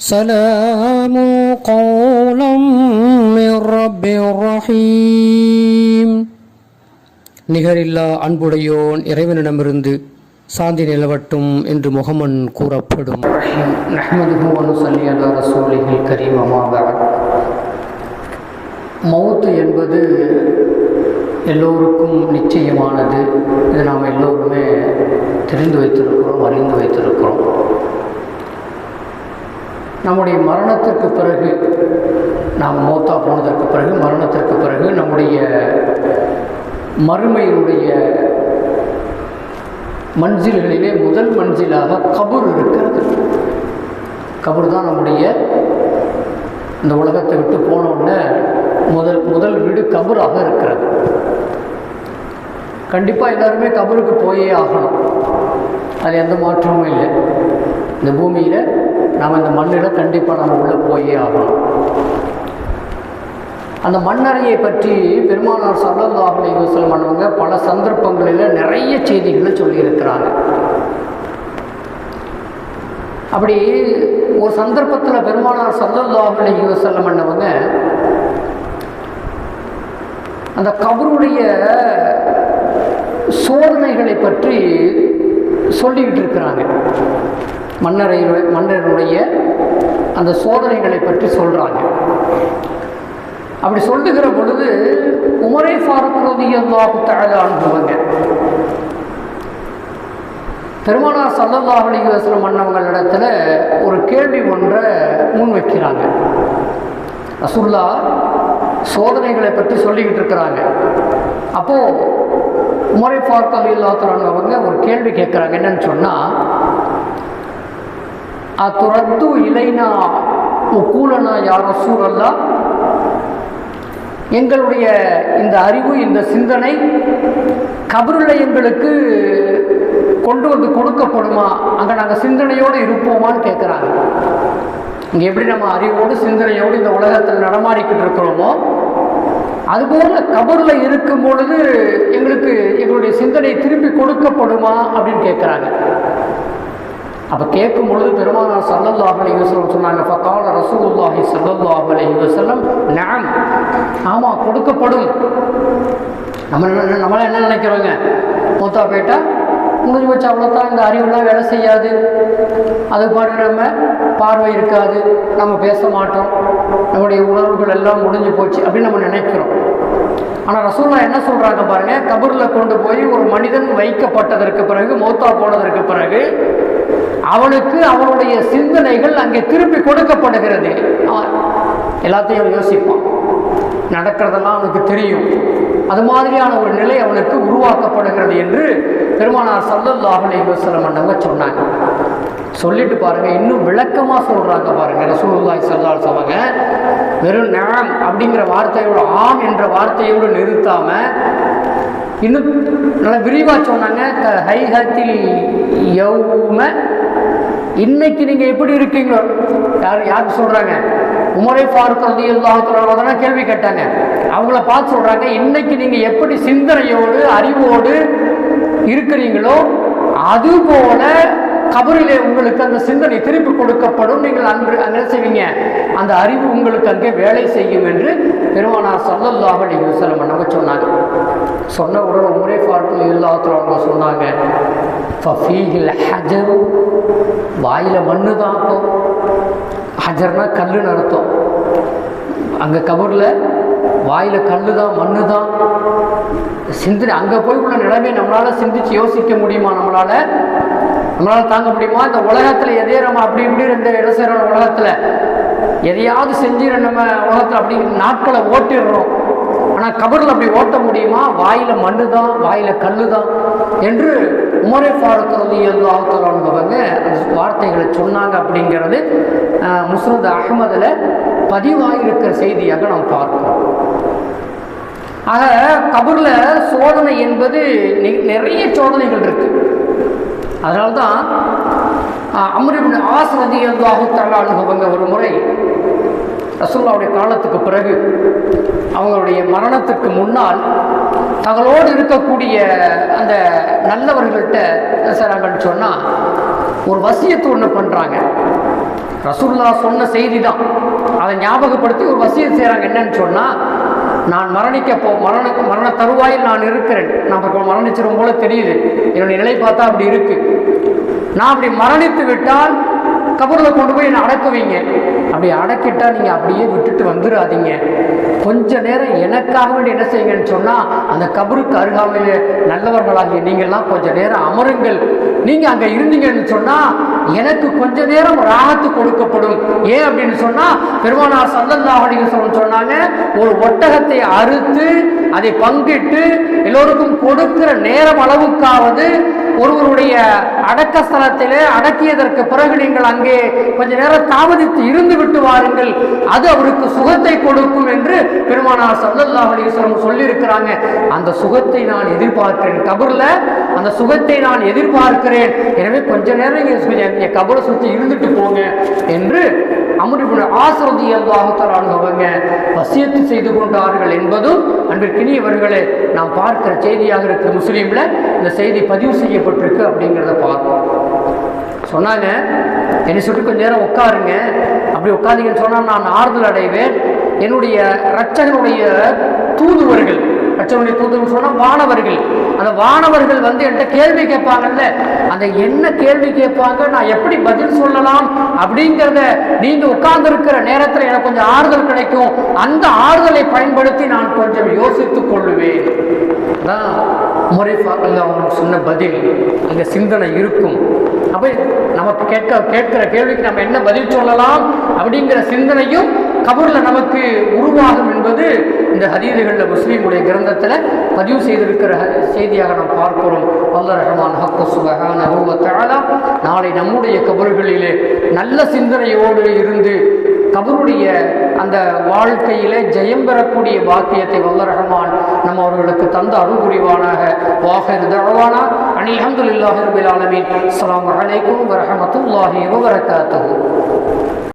سلام قولا من رب رحيم நிகரில்லா அன்புடையோன் இறைவனிடமிருந்து சாந்தி நிலவட்டும் என்று முகமன் கூறப்படும் நஹ்மதுஹு வனுசல்லி அலா ரசூலிஹில் கரீம் அம்மா பஅத். மௌத்து என்பது எல்லோருக்கும் நிச்சயமானது இதை நாம் எல்லோருமே தெரிந்து வைத்திருக்கிறோம் அறிந்து வைத்திருக்கிறோம் நம்முடைய மரணத்திற்கு பிறகு நாம் மௌத்தா போனதற்கு பிறகு மரணத்திற்கு பிறகு நம்முடைய மறுமையினுடைய மஞ்சில்களிலே முதல் மஞ்சிலாக கபூர் இருக்கிறது. கபூர் தான் நம்முடைய இந்த உலகத்தை விட்டு போன உடனே முதல் முதல் வீடு கபூராக இருக்கிறது. கண்டிப்பாக எல்லாருமே கபருக்கு போயே ஆகணும். அது எந்த மாற்றமும் இல்லை. இந்த பூமியில் நாம் இந்த மண்ணில் கண்டிப்பாக நம்ம உள்ளே போயே ஆகணும். அந்த மண்ணறையை பற்றி பெருமானார் சல்லல்லாஹு அலைஹி வஸல்லம் பண்ணவங்க பல சந்தர்ப்பங்களில் நிறைய செய்திகளை சொல்லியிருக்கிறாங்க. அப்படி ஒரு சந்தர்ப்பத்தில் பெருமானார் சல்லல்லாஹு அலைஹி பண்ணவங்க அந்த கபருடைய சோதனைகளை பற்றி சொல்லிக்கிட்டு இருக்கிறாங்க. மன்னரை மன்னருடைய அந்த சோதனைகளை பற்றி சொல்கிறாங்க அப்படி சொல்லுகிற பொழுது உமரே ஃபாரூக் ரலியல்லாஹு தஆலா அனுப்புவாங்க பெருமானார் சல்லல்லாஹு அலைஹி மன்னவங்களிடத்தில் ஒரு கேள்வி ஒன்றை முன் வைக்கிறாங்க ரசுல்லா சோதனைகளை பற்றி சொல்லிக்கிட்டு இருக்கிறாங்க. அப்போது உமரை ஃபாரூக் ரலியல்லாஹு அவங்க ஒரு கேள்வி கேட்குறாங்க. என்னன்னு சொன்னால் அத்துரத்து இலைனா உக்கூலனா யார் ரசூலல்லா? எங்களுடைய இந்த அறிவு இந்த சிந்தனை கபருள்ள எங்களுக்கு கொண்டு வந்து கொடுக்கப்படுமா? அங்கே நாங்கள் சிந்தனையோடு இருப்போமான்னு கேட்குறாங்க இங்கே எப்படி நம்ம அறிவோடு சிந்தனையோடு இந்த உலகத்தில் நடமாடிக்கிட்டு இருக்கிறோமோ அதுபோல கபரில் இருக்கும் பொழுது எங்களுக்கு எங்களுடைய சிந்தனை திருப்பி கொடுக்கப்படுமா அப்படின்னு கேட்குறாங்க அப்போ கேட்கும் பொழுது பெருமானார் சல்லல்லாஹ் அலைஹி சொன்னாங்க ஃபகால ரசூலுல்லாஹி சல்லல்லாஹ் அலைஹி நாம் ஆமாம் கொடுக்கப்படும். நம்ம நம்மளாம் என்ன நினைக்கிறோங்க? மூத்தா போயிட்டா முடிஞ்சு வச்சு அவ்வளோதான் இந்த அறிவுலாம் வேலை செய்யாது. அது பாட்டு நம்ம பார்வை இருக்காது நம்ம பேச மாட்டோம். நம்முடைய உணர்வுகள் எல்லாம் முடிஞ்சு போச்சு அப்படின்னு நம்ம நினைக்கிறோம். ஆனால் ரசூல்லா என்ன சொல்கிறாங்க பாருங்க கபூரில் கொண்டு போய் ஒரு மனிதன் வைக்கப்பட்டதற்கு பிறகு மௌத்தா போனதற்கு பிறகு அவனுக்கு அவனுடைய சிந்தனைகள் அங்கே திருப்பி கொடுக்கப்படுகிறது. அவன் எல்லாத்தையும் யோசிப்பான். நடக்கிறதெல்லாம் அவனுக்கு தெரியும். அது மாதிரியான ஒரு நிலை அவனுக்கு உருவாக்கப்படுகிறது என்று பெருமானார் சல்லல்லாஹு அலைஹி வஸல்லம் அண்ணவங்க சொன்னாங்க. சொல்லிட்டு பாருங்க இன்னும் விளக்கமா சொல்றாங்க பாருங்க ரசூலுல்லாஹி ஸல்லல்லாஹு அலைஹி அவங்க வெறும் நாம் அப்படிங்கிற வார்த்தையோட ஆம் என்ற வார்த்தையோடு நிறுத்தாம இன்னும் நல்லா விரிவா சொன்னாங்க ஹைஹத்தில் யௌம இன்னைக்கு நீங்க எப்படி இருக்கீங்களோ? யார் யாருக்கு சொல்றாங்க? உமரை ஃபாரூக் ரதி கேள்வி கேட்டாங்க. அவங்கள பார்த்து சொல்றாங்க இன்னைக்கு நீங்க எப்படி சிந்தனையோடு அறிவோடு இருக்கிறீங்களோ அதுபோல கபரிலே உங்களுக்கு அந்த சிந்தனை திருப்பி கொடுக்கப்படும். நீங்கள் அன்று என்ன செய்வீங்க? அந்த அறிவு உங்களுக்கு அங்கே வேலை செய்யும் என்று பெருமானார் சல்லல்லாஹு அலைஹி வஸல்லம் அவங்க சொன்னாங்க சொன்ன உடனே உமரே ஃபாரூக் இல்லாத்துல அவங்க சொன்னாங்க ஃபீஹில் ஹஜரு. வாயில் மண்ணு தான் அப்போ. ஹஜர்னா கல்லுன்னு அர்த்தம். அங்கே கபூரில் வாயில் கல் தான் மண்ணு தான். சிந்தனை அங்கே போய் உள்ள நிலைமை நம்மளால் சிந்திச்சு யோசிக்க முடியுமா? நம்மளால்? நம்மளால் தாங்க முடியுமா? இந்த உலகத்தில் எதையே நம்ம அப்படி இப்படி இருந்த இடம் உலகத்தில்? எதையாவது செஞ்சு நம்ம உலகத்தில் அப்படி நாட்களை ஓட்டிடுறோம். ஆனால் கபரில் அப்படி ஓட்ட முடியுமா? வாயில் மண்ணு தான் வாயில் கல் தான் என்று உமரை ஃபாரூக் ரலி அல்லாஹாலவங்க அந்த வார்த்தைகளை சொன்னாங்க அப்படிங்கிறது அஹ், முஸ்னத் அகமதில் பதிவாயிருக்கிற செய்தியாக நாம் பார்க்கிறோம். ஆக கபரில் சோதனை என்பது நிறைய சோதனைகள் இருக்குது அதனால்தான் அம்ரிபின் ஆஸ் ரதி அல்லாஹு அவங்க ஒரு முறை ரசுல்லாவுடைய காலத்துக்கு பிறகு அவங்களுடைய மரணத்துக்கு முன்னால் தங்களோடு இருக்கக்கூடிய அந்த நல்லவர்கள்ட்ட செய்கிறாங்கன்னு சொன்னால் ஒரு வசியத்தை ஒன்று பண்ணுறாங்க ரசுல்லா சொன்ன செய்தி தான் அதை ஞாபகப்படுத்தி ஒரு வசியம் செய்கிறாங்க என்னன்னு சொன்னால் நான் மரணிக்க போ மரண மரண தருவாயில் நான் இருக்கிறேன். நான் இப்போ மரணிச்சிடும் போல தெரியுது. என்னுடைய நிலை பார்த்தா அப்படி இருக்குது நான் அப்படி மரணித்து விட்டால் கபரில் கொண்டு போய் என்னை அடக்குவீங்க. அப்படி அடக்கிட்டா நீங்கள் அப்படியே விட்டுட்டு வந்துடாதீங்க கொஞ்ச நேரம் எனக்காக வேண்டி என்ன செய்யுங்கன்னு சொன்னால் அந்த கபருக்கு அருகாமையில் நல்லவர்களாகிய நீங்கள்லாம் கொஞ்ச நேரம் அமருங்கள். நீங்கள் அங்கே இருந்தீங்கன்னு சொன்னால் எனக்கு கொஞ்ச நேரம் ராகத்து கொடுக்கப்படும். ஏன் அப்படின்னு சொன்னால் பெருமானார் சல்லல்லாஹு சொன்னாங்க ஒரு ஒட்டகத்தை அறுத்து அதை பங்கிட்டு எல்லோருக்கும் கொடுக்கிற நேரம் அளவுக்காவது அடக்கஸ்தலத்திலே அடக்கியதற்கு பிறகு நீங்கள் அங்கே கொஞ்ச நேரம் தாமதித்து இருந்து விட்டு வாருங்கள். அது அவருக்கு சுகத்தை கொடுக்கும் என்று பெருமானார் சல்லல்லா அலைஹி சொல்லியிருக்கிறாங்க. அந்த சுகத்தை நான் எதிர்பார்க்கிறேன். கபரில் அந்த சுகத்தை நான் எதிர்பார்க்கிறேன். எனவே கொஞ்ச நேரம் இங்க என் கபரை சுற்றி இருந்துட்டு போங்க என்று அமருடைய ஆசிரதி அவங்க வசியத்து செய்து கொண்டார்கள் என்பதும் அன்பிற்கினியவர்களே நாம் பார்க்கிற செய்தியாக இருக்கிற முஸ்லீம்ல இந்த செய்தி பதிவு செய்யப்பட்டிருக்கு அப்படிங்கிறத பார்ப்போம். சொன்னாங்க என்னை சுட்டு கொஞ்சம் நேரம் உட்காருங்க. அப்படி உட்காந்தீங்கன்னு சொன்னால் நான் ஆறுதல் அடைவேன். என்னுடைய இரட்சகனுடைய தூதுவர்கள் இரட்சகனுடைய தூதுவர் சொன்னால் வானவர்கள். அந்த வானவர்கள் வந்து என்கிட்ட கேள்வி கேட்பாங்கல்ல. அந்த என்ன கேள்வி கேட்பாங்க நான் எப்படி பதில் சொல்லலாம் அப்படிங்கிறத நீங்க உட்கார்ந்திருக்கிற நேரத்தில் எனக்கு கொஞ்சம் ஆறுதல் கிடைக்கும். அந்த ஆறுதலை பயன்படுத்தி நான் கொஞ்சம் யோசித்துக் கொள்ளுவேன். அதான் முறைப்பாக்கில் அவங்க சொன்ன பதில். இந்த சிந்தனை இருக்கும். அப்போ நமக்கு கேட்க கேட்கிற கேள்விக்கு நம்ம என்ன பதில் சொல்லலாம் அப்படிங்கிற சிந்தனையும் கபூரில் நமக்கு உருவாகும் இந்த ஹதீதுகளில் முஸ்லீமுடைய கிரந்தத்தில் பதிவு செய்திருக்கிற செய்தியாக நாம் பார்க்கிறோம். அல்ல ரஹ்மான் ஹக்கு சுபகான வ நாளை நம்முடைய கபர்களிலே நல்ல சிந்தனையோடு இருந்து கபருடைய அந்த வாழ்க்கையிலே ஜெயம் பெறக்கூடிய பாக்கியத்தை வல்ல ரஹமான் நம்ம அவர்களுக்கு தந்த அருள் புரிவானாக வாஹிர் தஅவானா அனில் அல்ஹம்துலில்லாஹி ரபில் ஆலமீன். அஸ்ஸலாமு அலைக்கும்